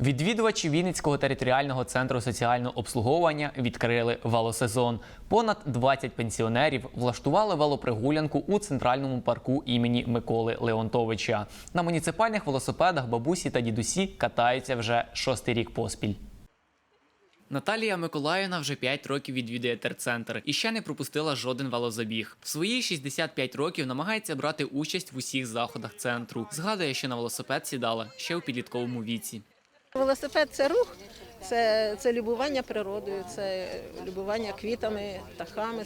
Відвідувачі Вінницького територіального центру соціального обслуговування відкрили велосезон. Понад 20 пенсіонерів влаштували велопригулянку у центральному парку імені Миколи Леонтовича. На муніципальних велосипедах бабусі та дідусі катаються вже шостий рік поспіль. Наталія Миколаївна вже 5 років відвідує терцентр і ще не пропустила жоден велозабіг. В свої 65 років намагається брати участь в усіх заходах центру. Згадує, що на велосипед сідала ще у підлітковому віці. Велосипед це рух, це, це любування природою, це любування квітами, птахами,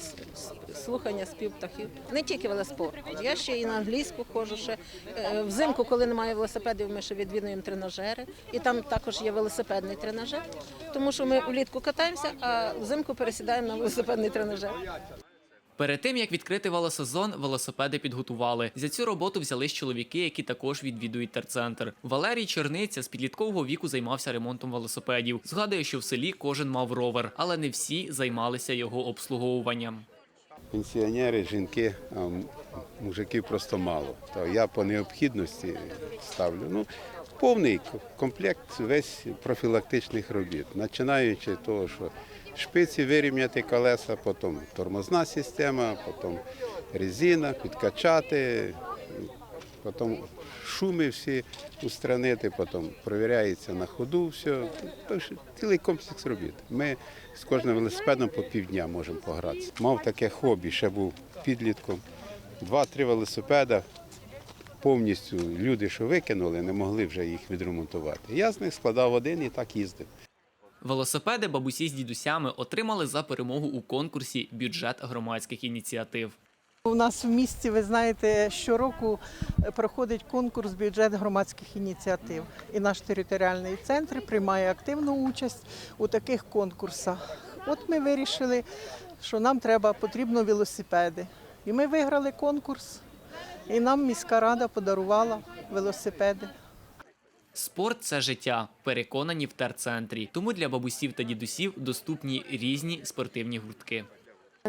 слухання спів птахів. Не тільки велоспорт. Я ще і на англійську ходжу. Ще. Е, Взимку, коли немає велосипедів, ми ще відвідуємо тренажери. І там також є велосипедний тренажер, тому що ми влітку катаємося, а взимку пересідаємо на велосипедний тренажер. Перед тим як відкрити велосезон, велосипеди підготували. За цю роботу взялись чоловіки, які також відвідують терцентр. Валерій Черниця з підліткового віку займався ремонтом велосипедів. Згадує, що в селі кожен мав ровер, але не всі займалися його обслуговуванням. Пенсіонери, жінки, а мужиків просто мало. То я по необхідності ставлю. Ну, повний комплект весь профілактичних робіт, починаючи з того, що шпиці вирівняти колеса, потім тормозна система, потім резина, підкачати, потім шуми всі устранити, потім перевіряється на ходу все. Тож цілий комплекс робіт. Ми з кожним велосипедом по півдня можемо погратися. Мав таке хобі, ще був підлітком. Два-три велосипеда. Повністю люди, що викинули, не могли вже їх відремонтувати. Я з них складав один і так їздив. Велосипеди бабусі з дідусями отримали за перемогу у конкурсі Бюджет громадських ініціатив. У нас в місті, ви знаєте, щороку проходить конкурс бюджет громадських ініціатив. І наш територіальний центр приймає активну участь у таких конкурсах. От ми вирішили, що нам треба потрібно велосипеди. І ми виграли конкурс, і нам міська рада подарувала велосипеди. Спорт це життя, переконані в терцентрі. Тому для бабусів та дідусів доступні різні спортивні гуртки.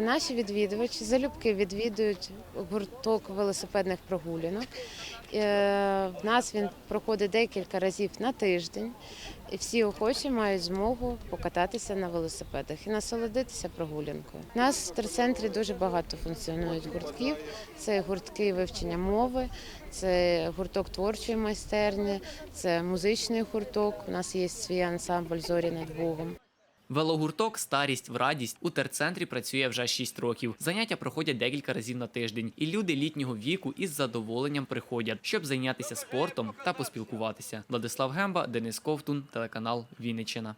Наші відвідувачі залюбки відвідують гурток велосипедних прогулянок. Е, В нас він проходить декілька разів на тиждень, і всі охочі мають змогу покататися на велосипедах і насолодитися прогулянкою. У нас в терцентрі дуже багато функціонують гуртків. Це гуртки вивчення мови, це гурток творчої майстерні, це музичний гурток. У нас є свій ансамбль зорі над Богом. Велогурток Старість в радість у терцентрі працює вже 6 років. Заняття проходять декілька разів на тиждень, і люди літнього віку із задоволенням приходять, щоб зайнятися спортом та поспілкуватися. Владислав Гемба, Денис Ковтун, телеканал Вінниччина.